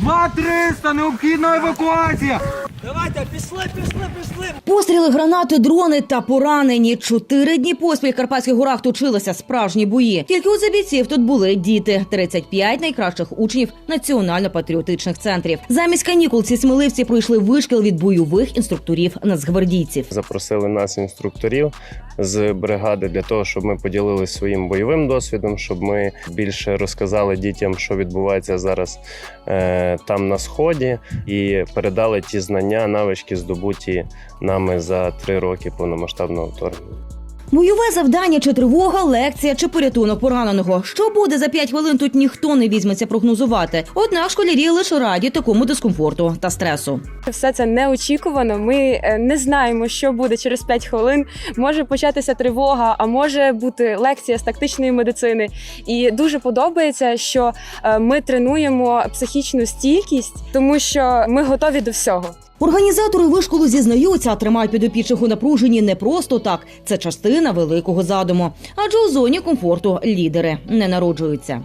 2-300, необхідна евакуація! Давайте, пішли, пішли, пішли. Постріли, гранати, дрони та поранені. Чотири дні поспіль в Карпатських горах точилися справжні бої. Тільки у забійців тут були діти. 35 найкращих учнів національно-патріотичних центрів. Замість канікул ці сміливці пройшли вишкіл від бойових інструкторів нацгвардійців. Запросили нас інструкторів з бригади для того, щоб ми поділилися своїм бойовим досвідом, щоб ми більше розказали дітям, що відбувається зараз е, там на сході, і передали ті знання, навички, здобуті нами за три роки повномасштабного вторгнення. Бойове завдання чи тривога, лекція чи порятунок пораненого. Що буде за 5 хвилин? Тут ніхто не візьметься прогнозувати. Однак школярі лише раді такому дискомфорту та стресу. Все це неочікувано. Ми е, не знаємо, що буде через 5 хвилин. Може початися тривога, а може бути лекція з тактичної медицини. І дуже подобається, що е, ми тренуємо психічну стійкість, тому що ми готові до всього. Організатори вишколу зізнаються, тримають підопічних у напруженні не просто так. Це частина великого задуму. Адже у зоні комфорту лідери не народжуються.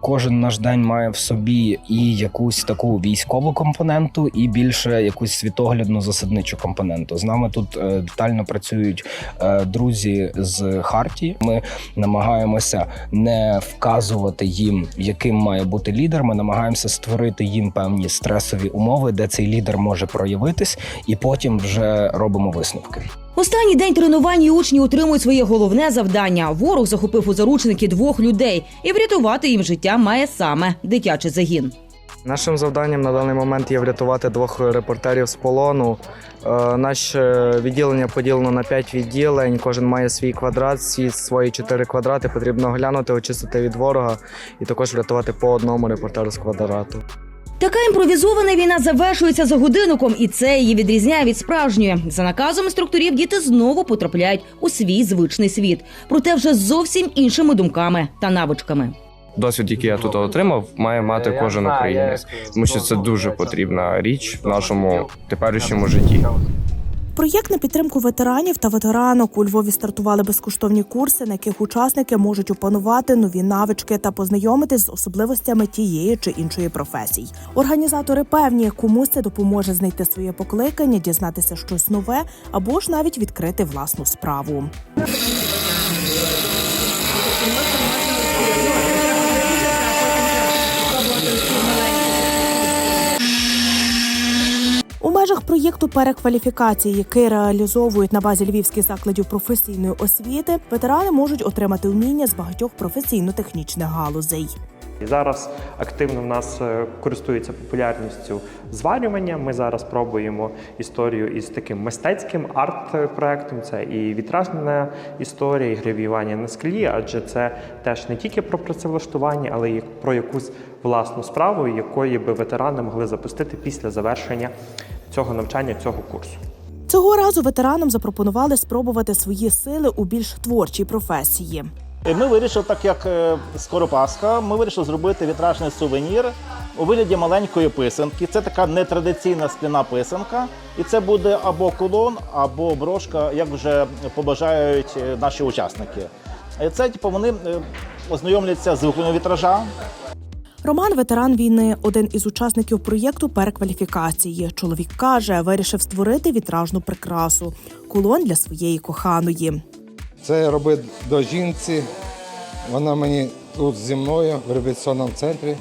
Кожен наш день має в собі і якусь таку військову компоненту, і більше якусь світоглядну засадничу компоненту. З нами тут е, детально працюють е, друзі з Хартії. Ми намагаємося не вказувати їм, яким має бути лідер. Ми намагаємося створити їм певні стресові умови, де цей лідер може проявитись, і потім вже робимо висновки. Останній день тренувань і учні отримують своє головне завдання. Ворог захопив у заручники двох людей, і врятувати їм життя має саме дитячий загін. Нашим завданням на даний момент є врятувати двох репортерів з полону. Е, Наше відділення поділено на 5 відділень. Кожен має свій квадрат, всі свої 4 квадрати. Потрібно оглянути, очистити від ворога і також врятувати по одному репортеру з квадрату. Така імпровізована війна завершується за годинником, і це її відрізняє від справжньої. За наказом інструкторів діти знову потрапляють у свій звичний світ, проте вже зовсім іншими думками та навичками. Досвід, який я тут отримав, має мати кожен українець, тому що це дуже потрібна річ в нашому теперішньому житті. Проєкт на підтримку ветеранів та ветеранок у Львові стартували безкоштовні курси, на яких учасники можуть опанувати нові навички та познайомитись з особливостями тієї чи іншої професії. Організатори певні, комусь це допоможе знайти своє покликання, дізнатися щось нове або ж навіть відкрити власну справу. Межах проєкту перекваліфікації, який реалізовують на базі львівських закладів професійної освіти, ветерани можуть отримати вміння з багатьох професійно-технічних галузей. Зараз активно в нас е, користується популярністю зварювання. Ми зараз пробуємо історію із таким мистецьким арт-проектом. Це і вітражна історія, і гравіювання на склі, адже це теж не тільки про працевлаштування, але й про якусь власну справу, якої би ветерани могли запустити після завершення цього навчання, цього курсу. Цього разу ветеранам запропонували спробувати свої сили у більш творчій професії. Ми вирішили, так як е, скоро Пасха, ми вирішили зробити вітражний сувенір у вигляді маленької писанки. Це така нетрадиційна скляна писанка, і це буде або кулон, або брошка, як вже побажають е, наші учасники. Е, Це типу, вони ознайомляться з вітража, Роман, ветеран війни, один із учасників проєкту перекваліфікації. Чоловік каже, вирішив створити вітражну прикрасу кулон для своєї коханої. Це я робив до жінці. Вона мені тут зі мною в реабілітаційному центрі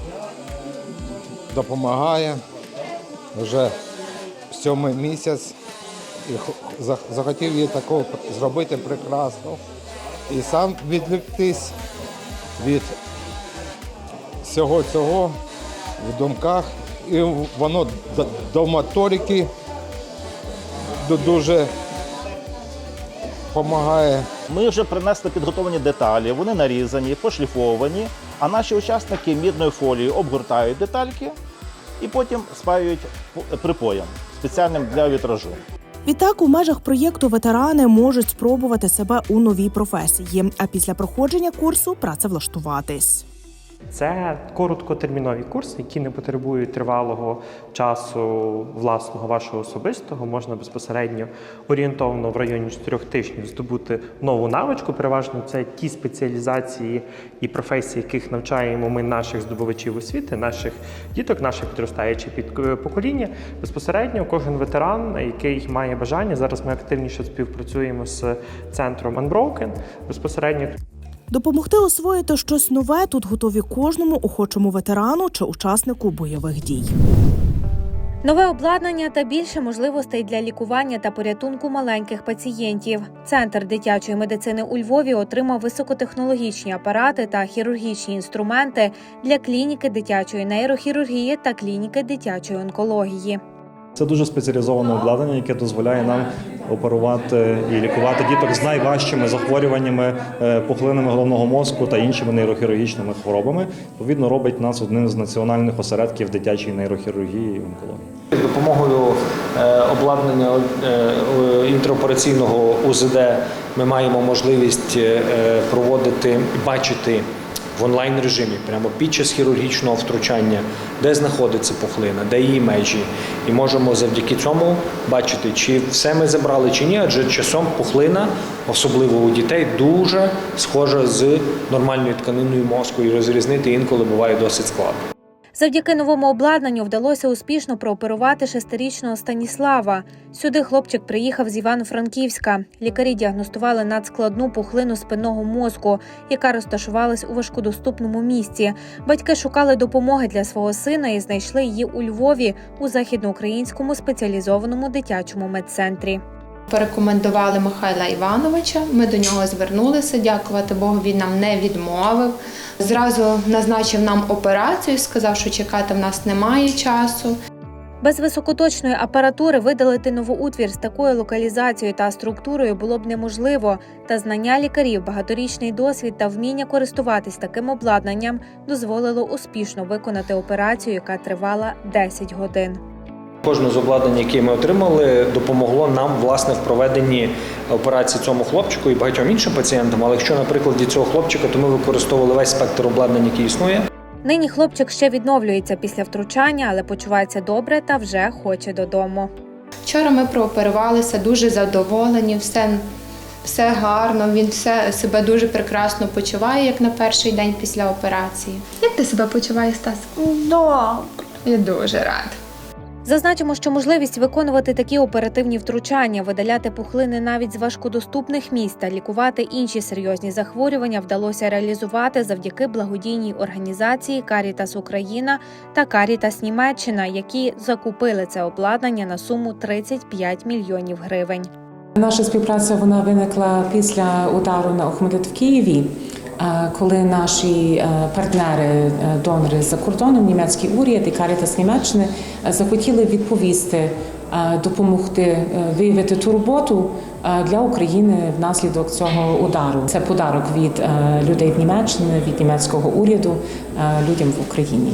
допомагає вже сьомий місяць. І захотів їй такого зробити прекрасно. І сам відліктись від всього цього в думках. І воно до, моторики дуже допомагає. Ми вже принесли підготовлені деталі, вони нарізані, пошліфовані, а наші учасники мідною фолією обгортають детальки і потім спаюють припоєм спеціальним для вітражу. Відтак, у межах проєкту ветерани можуть спробувати себе у новій професії, а після проходження курсу працевлаштуватись. Це короткотермінові курси, які не потребують тривалого часу власного вашого особистого. Можна безпосередньо орієнтовно в районі 4 тижнів здобути нову навичку. Переважно це ті спеціалізації і професії, яких навчаємо ми наших здобувачів освіти, наших діток, наше підростаюче під покоління. Безпосередньо кожен ветеран, який має бажання. Зараз ми активніше співпрацюємо з центром Unbroken. Безпосередньо Допомогти освоїти щось нове тут готові кожному охочому ветерану чи учаснику бойових дій. Нове обладнання та більше можливостей для лікування та порятунку маленьких пацієнтів. Центр дитячої медицини у Львові отримав високотехнологічні апарати та хірургічні інструменти для клініки дитячої нейрохірургії та клініки дитячої онкології. Це дуже спеціалізоване обладнання, яке дозволяє нам оперувати і лікувати діток з найважчими захворюваннями, е, пухлинами головного мозку та іншими нейрохірургічними хворобами. Відповідно, робить нас одним з національних осередків дитячої нейрохірургії і онкології. Допомогою е, обладнання е, інтеропераційного УЗД ми маємо можливість проводити, бачити в онлайн режимі, прямо під час хірургічного втручання, де знаходиться пухлина, де її межі, і можемо завдяки цьому бачити, чи все ми забрали, чи ні, адже часом пухлина, особливо у дітей, дуже схожа з нормальною тканиною мозку, і розрізнити інколи буває досить складно. Завдяки новому обладнанню вдалося успішно прооперувати шестирічного Станіслава. Сюди хлопчик приїхав з Івано-Франківська. Лікарі діагностували надскладну пухлину спинного мозку, яка розташувалась у важкодоступному місці. Батьки шукали допомоги для свого сина і знайшли її у Львові у західноукраїнському спеціалізованому дитячому медцентрі. Порекомендували Михайла Івановича. Ми до нього звернулися. Дякувати Богу, він нам не відмовив. Зразу назначив нам операцію, сказав, що чекати в нас немає часу. Без високоточної апаратури видалити новоутвір з такою локалізацією та структурою було б неможливо. Та знання лікарів, багаторічний досвід та вміння користуватись таким обладнанням дозволило успішно виконати операцію, яка тривала 10 годин. Кожне з обладнань, яке ми отримали, допомогло нам власне в проведенні операції цьому хлопчику і багатьом іншим пацієнтам. Але якщо, наприклад, для цього хлопчика, то ми використовували весь спектр обладнань, який існує. Нині хлопчик ще відновлюється після втручання, але почувається добре та вже хоче додому. Вчора ми прооперувалися, дуже задоволені, все, все гарно. Він все себе дуже прекрасно почуває, як на перший день після операції. Як ти себе почуваєш, Стас? Добре. Я дуже рада. Зазначимо, що можливість виконувати такі оперативні втручання, видаляти пухлини навіть з важкодоступних місць та лікувати інші серйозні захворювання вдалося реалізувати завдяки благодійній організації Карітас Україна та Карітас Німеччина, які закупили це обладнання на суму 35 мільйонів гривень. Наша співпраця вона виникла після удару на Охмадит в Києві, коли наші е, партнери, е, донори за кордоном, німецький уряд і Карітас Німеччини е, захотіли відповісти, допомогти виявити ту роботу для України внаслідок цього удару. Це подарок від людей в Німеччині, від німецького уряду людям в Україні.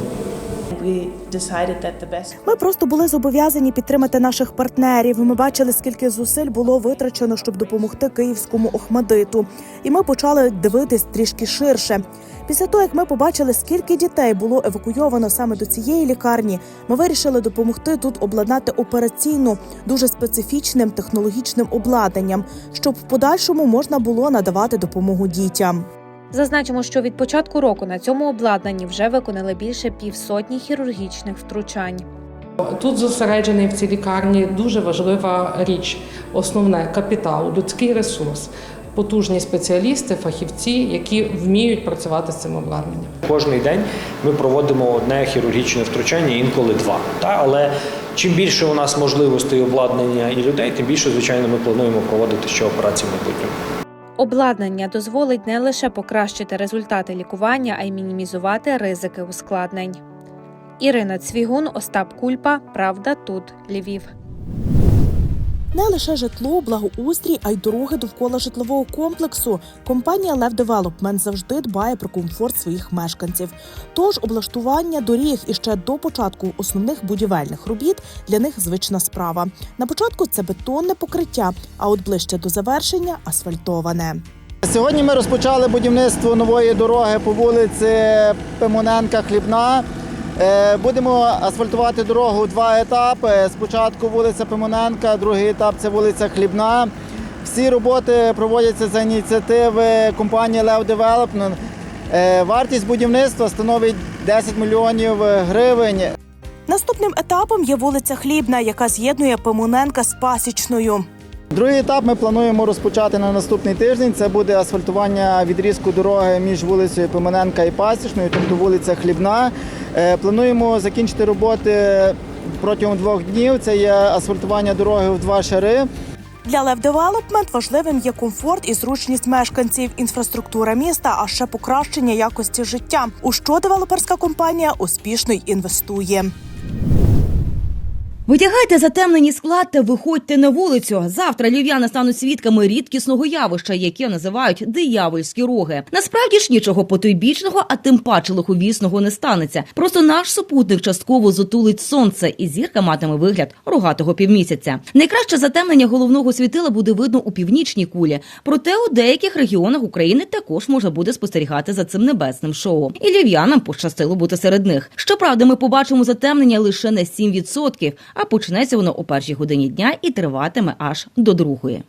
Ми просто були зобов'язані підтримати наших партнерів. Ми бачили, скільки зусиль було витрачено, щоб допомогти київському Охмадиту. І ми почали дивитись трішки ширше. Після того, як ми побачили, скільки дітей було евакуйовано саме до цієї лікарні, ми вирішили допомогти тут обладнати операційну дуже специфічним технологічним обладнанням, щоб в подальшому можна було надавати допомогу дітям. Зазначимо, що від початку року на цьому обладнанні вже виконали більше півсотні хірургічних втручань. Тут зосереджений в цій лікарні дуже важлива річ, основне капітал, людський ресурс, потужні спеціалісти, фахівці, які вміють працювати з цим обладнанням. Кожний день ми проводимо одне хірургічне втручання, інколи два. Та? Але чим більше у нас можливостей обладнання і людей, тим більше, звичайно, ми плануємо проводити ще операції в майбутньому. Обладнання дозволить не лише покращити результати лікування, а й мінімізувати ризики ускладнень. Ірина Цвігун, Остап Кульпа. Правда, тут Львів. Не лише житло, благоустрій, а й дороги довкола житлового комплексу. Компанія Лев Девелопмент завжди дбає про комфорт своїх мешканців. Тож облаштування доріг іще до початку основних будівельних робіт для них звична справа. На початку це бетонне покриття, а от ближче до завершення асфальтоване. Сьогодні ми розпочали будівництво нової дороги по вулиці Пимоненка Хлібна. Е, Будемо асфальтувати дорогу у два етапи. Спочатку вулиця Пимоненка, другий етап це вулиця Хлібна. Всі роботи проводяться за ініціативи компанії Лев. Е, Вартість будівництва становить 10 мільйонів гривень. Наступним етапом є вулиця Хлібна, яка з'єднує Пимоненка з Пасічною. Другий етап ми плануємо розпочати на наступний тиждень. Це буде асфальтування відрізку дороги між вулицею Пимоненка і Пасічною, тобто вулиця Хлібна. Е, Плануємо закінчити роботи протягом двох днів. Це є асфальтування дороги в два шари. Для Лев Девелопмент важливим є комфорт і зручність мешканців, інфраструктура міста, а ще покращення якості життя. У що девелоперська компанія успішно й інвестує. Витягайте затемнені склад та виходьте на вулицю. Завтра львів'яни стануть свідками рідкісного явища, яке називають диявольські роги. Насправді ж нічого потойбічного, а тим паче лиховісного не станеться. Просто наш супутник частково зотулить сонце, і зірка матиме вигляд рогатого півмісяця. Найкраще затемнення головного світила буде видно у північній кулі. Проте у деяких регіонах України також можна буде спостерігати за цим небесним шоу. І львів'янам пощастило бути серед них. Щоправда, ми побачимо затемнення лише на 7%, а почнеться воно о першій годині дня і триватиме аж до другої.